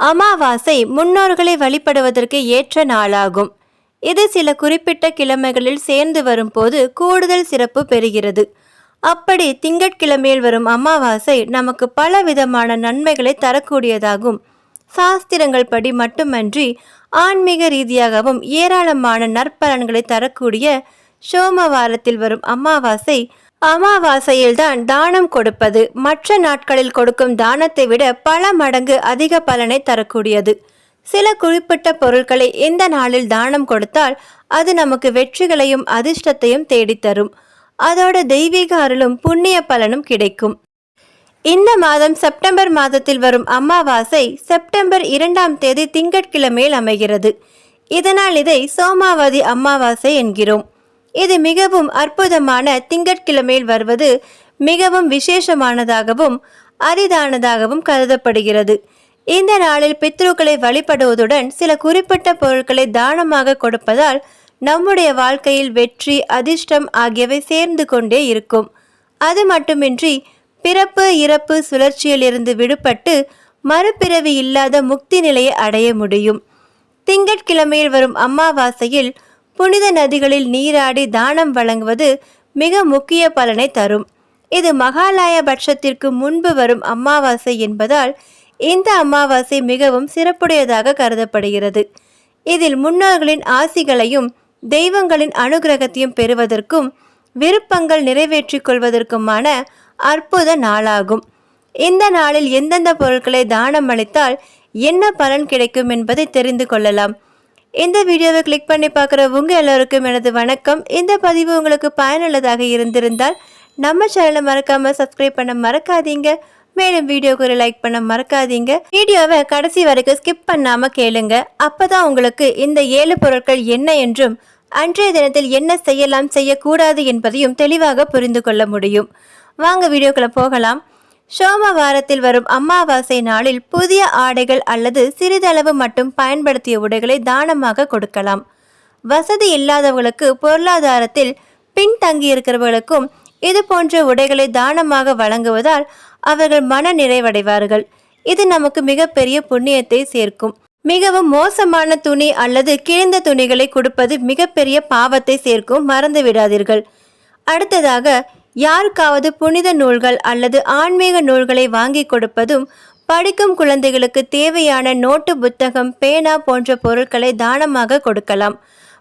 அமாவாசை முன்னோர்களை வழிபடுவதற்கு ஏற்ற நாளாகும். இது சில குறிப்பிட்ட கிழமைகளில் சேர்ந்து வரும்போது கூடுதல் சிறப்பு பெறுகிறது. அப்படி திங்கட்கிழமையில் வரும் அமாவாசை நமக்கு பல விதமான நன்மைகளை தரக்கூடியதாகும். சாஸ்திரங்கள் படி மட்டுமன்றி ஆன்மீக ரீதியாகவும் ஏராளமான நற்பலன்களை தரக்கூடிய சோமவாரத்தில் வரும் அமாவாசை அமாவாசையில்தான் தானம் கொடுப்பது. மற்ற நாட்களில் கொடுக்கும் தானத்தை விட பல மடங்கு அதிக பலனை தரக்கூடியது. சில குறிப்பிட்ட பொருட்களை இந்த நாளில் தானம் கொடுத்தால் அது நமக்கு வெற்றிகளையும் அதிர்ஷ்டத்தையும் தேடித்தரும். அதோட தெய்வீக அருளும் புண்ணிய பலனும் கிடைக்கும். இந்த மாதம் செப்டம்பர் மாதத்தில் வரும் அமாவாசை செப்டம்பர் இரண்டாம் தேதி திங்கட்கிழமையில் அமைகிறது. இதனால் இதை சோமாவதி அமாவாசை என்கிறோம். இது மிகவும் அற்புதமான திங்கட்கிழமையில் வருவது மிகவும் விசேஷமானதாகவும் அரிதானதாகவும் கருதப்படுகிறது. இந்த நாளில் பித்ருக்களை வழிபடுவதுடன் சில குறிப்பிட்ட பொருட்களை தானமாக கொடுப்பதால் நம்முடைய வாழ்க்கையில் வெற்றி அதிர்ஷ்டம் ஆகியவை சேர்ந்து கொண்டே இருக்கும். அது மட்டுமின்றி பிறப்பு இறப்பு சுழற்சியிலிருந்து விடுபட்டு மறுபிறவி இல்லாத முக்தி நிலையை அடைய முடியும். திங்கட்கிழமையில் வரும் அமாவாசையில் புனித நதிகளில் நீராடி தானம் வழங்குவது மிக முக்கிய பலனை தரும். இது மகாலய பட்சத்திற்கு முன்பு வரும் அமாவாசை என்பதால் இந்த அமாவாசை மிகவும் சிறப்புடையதாக கருதப்படுகிறது. இதில் முன்னோர்களின் ஆசிகளையும் தெய்வங்களின் அனுகிரகத்தையும் பெறுவதற்கும் விருப்பங்கள் நிறைவேற்றிக் கொள்வதற்குமான அற்புத நாளாகும். இந்த நாளில் எந்தெந்த பொருட்களை தானம் அளித்தால் என்ன பலன் கிடைக்கும் என்பதை தெரிந்து கொள்ளலாம். இந்த வீடியோவை கிளிக் பண்ணி பார்க்குற உங்கள் எல்லோருக்கும் எனது வணக்கம். இந்த பதிவு உங்களுக்கு பயனுள்ளதாக இருந்திருந்தால் நம்ம சேனலை மறக்காமல் சப்ஸ்கிரைப் பண்ண மறக்காதீங்க. மேலும் வீடியோக்கு ஒரு லைக் பண்ண மறக்காதீங்க. வீடியோவை கடைசி வரைக்கும் ஸ்கிப் பண்ணாமல் கேளுங்க. அப்போதான் உங்களுக்கு இந்த ஏழு பொருட்கள் என்ன என்றும் அன்றைய தினத்தில் என்ன செய்யலாம் செய்யக்கூடாது என்பதையும் தெளிவாக புரிந்து கொள்ள முடியும். வாங்க வீடியோக்களை போகலாம். சோமவாரத்தில் வரும் அமாவாசை நாளில் புதிய ஆடைகள் அல்லது சிறிதளவு மட்டும் பயன்படுத்திய உடைகளை தானமாக கொடுக்கலாம். வசதி இல்லாதவர்களுக்கு பொருளாதாரத்தில் பின்தங்கியிருக்கிறவர்களுக்கும் இது போன்ற உடைகளை தானமாக வழங்குவதால் அவர்கள் மன நிறைவடைவார்கள். இது நமக்கு மிகப்பெரிய புண்ணியத்தை சேர்க்கும். மிகவும் மோசமான துணி அல்லது கிழிந்த துணிகளை கொடுப்பது மிகப்பெரிய பாவத்தை சேர்க்கும். மறந்து விடாதீர்கள் அடுத்ததாக யாருக்காவது புனித நூல்கள் அல்லது ஆன்மீக நூல்களை வாங்கி கொடுப்பதும் படிக்கும் குழந்தைகளுக்கு தேவையான நோட்டு புத்தகம் பேனா போன்ற பொருட்களை தானமாக கொடுக்கலாம்.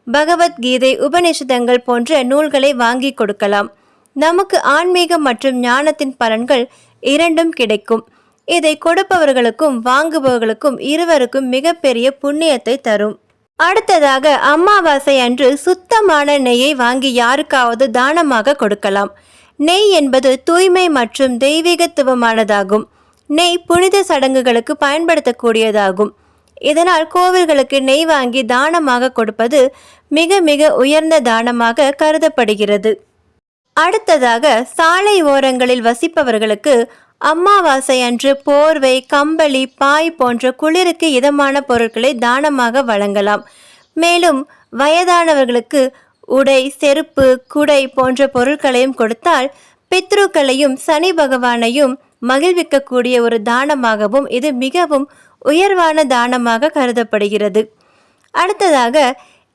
பகவத்கீதை உபநிஷதங்கள் போன்ற நூல்களை வாங்கி கொடுக்கலாம். நமக்கு ஆன்மீகம் மற்றும் ஞானத்தின் பலன்கள் இரண்டும் கிடைக்கும். இதை கொடுப்பவர்களுக்கும் வாங்குபவர்களுக்கும் இருவருக்கும் மிகப்பெரிய புண்ணியத்தை தரும். அடுத்ததாக அமாவாசை அன்று சுத்தமான நெய்யை வாங்கி யாருக்காவது தானமாக கொடுக்கலாம். நெய் என்பது தூய்மை மற்றும் தெய்வீகத்துவமானதாகும். நெய் புனித சடங்குகளுக்கு பயன்படுத்தக்கூடியதாகும். இதனால் கோவில்களுக்கு நெய் வாங்கி தானமாக கொடுப்பது மிக மிக உயர்ந்த தானமாக கருதப்படுகிறது. அடுத்ததாக சாலை ஓரங்களில் வசிப்பவர்களுக்கு அமாவாசை அன்று போர்வை கம்பளி பாய் போன்ற குளிருக்கு இதமான பொருட்களை தானமாக வழங்கலாம். மேலும் வயதானவர்களுக்கு உடை செருப்பு குடை போன்ற பொருட்களையும் கொடுத்தால் பித்ருக்களையும் சனி பகவானையும் மகிழ்விக்கக்கூடிய ஒரு தானமாகவும் இது மிகவும் உயர்வான தானமாக கருதப்படுகிறது. அடுத்ததாக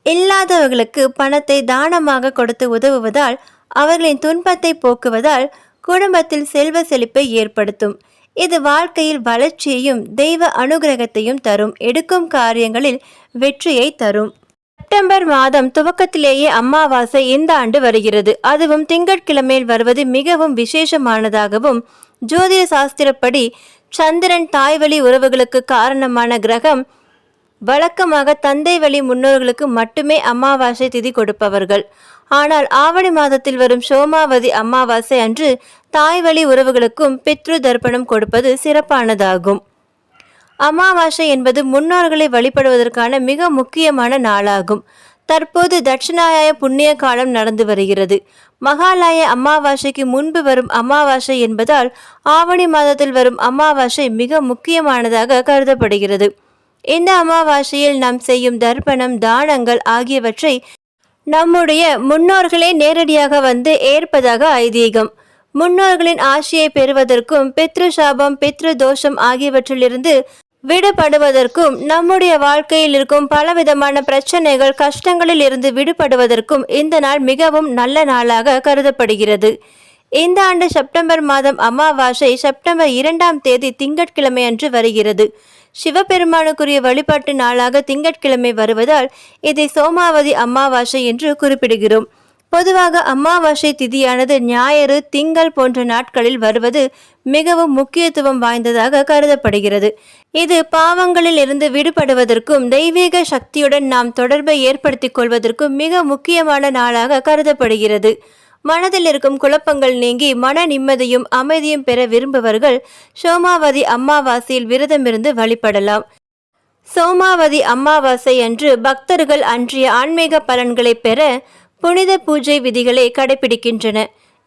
இல்லாதவர்களுக்கு பணத்தை தானமாக கொடுத்து உதவுவதால் அவர்களின் துன்பத்தை போக்குவதால் குடும்பத்தில் செல்வ செழிப்பை ஏற்படுத்தும். இது வாழ்க்கையில் வளர்ச்சியையும் தெய்வ அனுகிரகத்தையும் தரும் எடுக்கும் காரியங்களில் வெற்றியை தரும். செப்டம்பர் மாதம் துவக்கத்திலேயே அமாவாசை இந்த ஆண்டு வருகிறது. அதுவும் திங்கட்கிழமையில் வருவது மிகவும் விசேஷமானதாகவும் ஜோதிட சாஸ்திரப்படி சந்திரன் தாய்வழி உறவுகளுக்கு காரணமான கிரகம் வழக்கமாக தந்தை வழி முன்னோர்களுக்கு மட்டுமே அமாவாசை திதி கொடுப்பவர்கள். ஆனால் ஆவணி மாதத்தில் வரும் சோமாவதி அமாவாசை அன்று தாய் வழி உறவுகளுக்கும் பித்ரு தர்ப்பணம் கொடுப்பது சிறப்பானதாகும். அமாவாசை என்பது முன்னோர்களை வழிபடுவதற்கான மிக முக்கியமான நாளாகும். தற்போது தட்சிணாய புண்ணிய காலம் நடந்து வருகிறது. மகாலய அமாவாசைக்கு முன்பு வரும் அமாவாசை என்பதால் ஆவணி மாதத்தில் வரும் அமாவாசை மிக முக்கியமானதாக கருதப்படுகிறது. இந்த அமாவாசையில் நாம் செய்யும் தர்ப்பணம் தானங்கள் ஆகியவற்றை நம்முடைய முன்னோர்களே நேரடியாக வந்து ஏற்பதாக ஐதீகம். முன்னோர்களின் ஆசியை பெறுவதற்கும் பித்ரு சாபம் பித்ரு தோஷம் ஆகியவற்றிலிருந்து விடுபடுவதற்கும் நம்முடைய வாழ்க்கையில் இருக்கும் பலவிதமான பிரச்சனைகள் கஷ்டங்களில் இருந்து விடுபடுவதற்கும் இந்த நாள் மிகவும் நல்ல நாளாக கருதப்படுகிறது. இந்த ஆண்டு செப்டம்பர் மாதம் அமாவாசை செப்டம்பர் இரண்டாம் தேதி திங்கட்கிழமை அன்று வருகிறது. சிவபெருமானுக்குரிய வழிபாட்டு நாளாக திங்கட்கிழமை வருவதால் இதை சோமாவதி அமாவாசை என்று குறிப்பிடுகிறோம். பொதுவாக அமாவாசை திதியானது ஞாயிறு திங்கள் போன்ற நாட்களில் வருவது மிகவும் முக்கியத்துவம் வாய்ந்ததாக கருதப்படுகிறது. இது பாவங்களில் இருந்து விடுபடுவதற்கும் தெய்வீக சக்தியுடன் நாம் தொடர்பை ஏற்படுத்திக் கொள்வதற்கும் மிக முக்கியமான நாளாக கருதப்படுகிறது. மனதில் இருக்கும் குழப்பங்கள் நீங்கி மன நிம்மதியும் அமைதியும் பெற விரும்புபவர்கள் சோமாவதி அம்மாவாசையில் விரதமிருந்து வழிபடலாம். சோமாவதி அம்மாவாசை அன்று பக்தர்கள் அன்றைய ஆன்மீக பலன்களை பெற புனித பூஜை விதிகளை கடைபிடிக்கின்றன.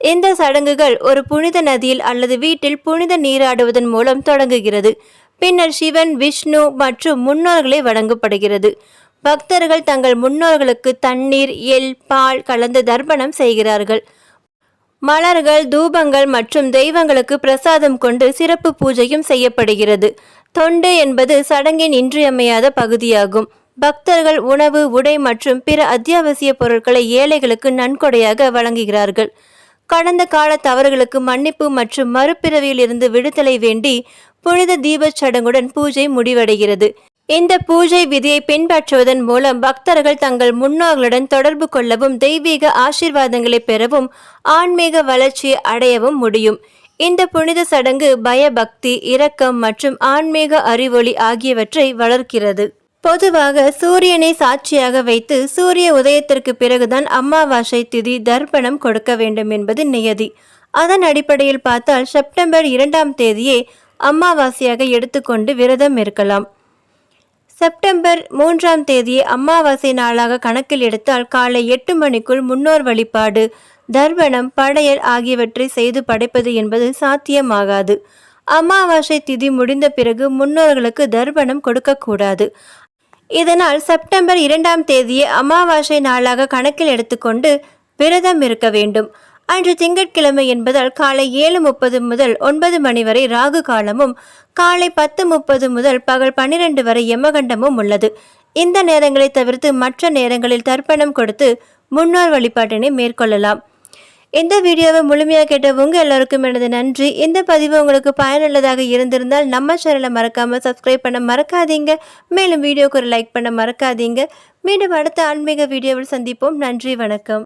இந்த சடங்குகள் ஒரு புனித நதியில் அல்லது வீட்டில் புனித நீராடுவதன் மூலம் தொடங்குகிறது. பின்னர் சிவன் விஷ்ணு மற்றும் முன்னோர்களை வழங்கப்படுகிறது பக்தர்கள் தங்கள் முன்னோர்களுக்கு தண்ணீர் எல் பால் கலந்து தர்ப்பணம் செய்கிறார்கள். மலர்கள் தூபங்கள் மற்றும் தெய்வங்களுக்கு பிரசாதம் கொண்டு சிறப்பு பூஜையும் செய்யப்படுகிறது. தொண்டு என்பது சடங்கின் இன்றியமையாத பகுதியாகும். பக்தர்கள் உணவு உடை மற்றும் பிற அத்தியாவசிய பொருட்களை ஏழைகளுக்கு நன்கொடையாக வழங்குகிறார்கள். கடந்த கால தவறுகளுக்கு மன்னிப்பு மற்றும் மறுபிறவியில் இருந்து விடுதலை வேண்டி புனித தீபச் சடங்குடன் பூஜை முடிவடைகிறது. இந்த பூஜை விதியை பின்பற்றுவதன் மூலம் பக்தர்கள் தங்கள் முன்னோர்களுடன் தொடர்பு கொள்ளவும் தெய்வீக ஆசீர்வாதங்களை பெறவும் ஆன்மீக வளர்ச்சியை அடையவும் முடியும். இந்த புனித சடங்கு பயபக்தி இரக்கம் மற்றும் ஆன்மீக அறிவொளி ஆகியவற்றை வளர்க்கிறது. பொதுவாக சூரியனை சாட்சியாக வைத்து சூரிய உதயத்திற்கு பிறகுதான் அமாவாசை திதி தர்ப்பணம் கொடுக்க வேண்டும் என்பது நியதி. அதன் அடிப்படையில் பார்த்தால் செப்டம்பர் இரண்டாம் தேதியே அமாவாசையாக எடுத்துக்கொண்டு விரதம் இருக்கலாம். செப்டம்பர் மூன்றாம் தேதியை அமாவாசை நாளாக கணக்கில் எடுத்தால் காலை எட்டு மணிக்குள் முன்னோர் வழிபாடு தர்ப்பணம் படையல் ஆகியவற்றை செய்து படைப்பது என்பது சாத்தியமாகாது. அமாவாசை திதி முடிந்த பிறகு முன்னோர்களுக்கு தர்ப்பணம் கொடுக்கக்கூடாது இதனால் செப்டம்பர் இரண்டாம் தேதியை அமாவாசை நாளாக கணக்கில் எடுத்துக்கொண்டு விரதம் இருக்க வேண்டும். அன்று திங்கட்கிழமை என்பதால் காலை ஏழு முப்பது முதல் ஒன்பது மணி வரை ராகு காலமும் காலை பத்து முப்பது முதல் பகல் பன்னிரண்டு வரை யமகண்டமும் உள்ளது. இந்த நேரங்களை தவிர்த்து மற்ற நேரங்களில் தர்ப்பணம் கொடுத்து முன்னோர் வழிபாட்டினை மேற்கொள்ளலாம். இந்த வீடியோவை முழுமையாக கேட்ட உங்கள் எல்லோருக்கும் எனது நன்றி. இந்த பதிவு உங்களுக்கு பயனுள்ளதாக இருந்திருந்தால் நம்ம சேனலை மறக்காமல் சப்ஸ்கிரைப் பண்ண மறக்காதீங்க. மேலும் வீடியோக்கு ஒரு லைக் பண்ண மறக்காதீங்க. மீண்டும் அடுத்த ஆன்மீக வீடியோவில் சந்திப்போம். நன்றி வணக்கம்.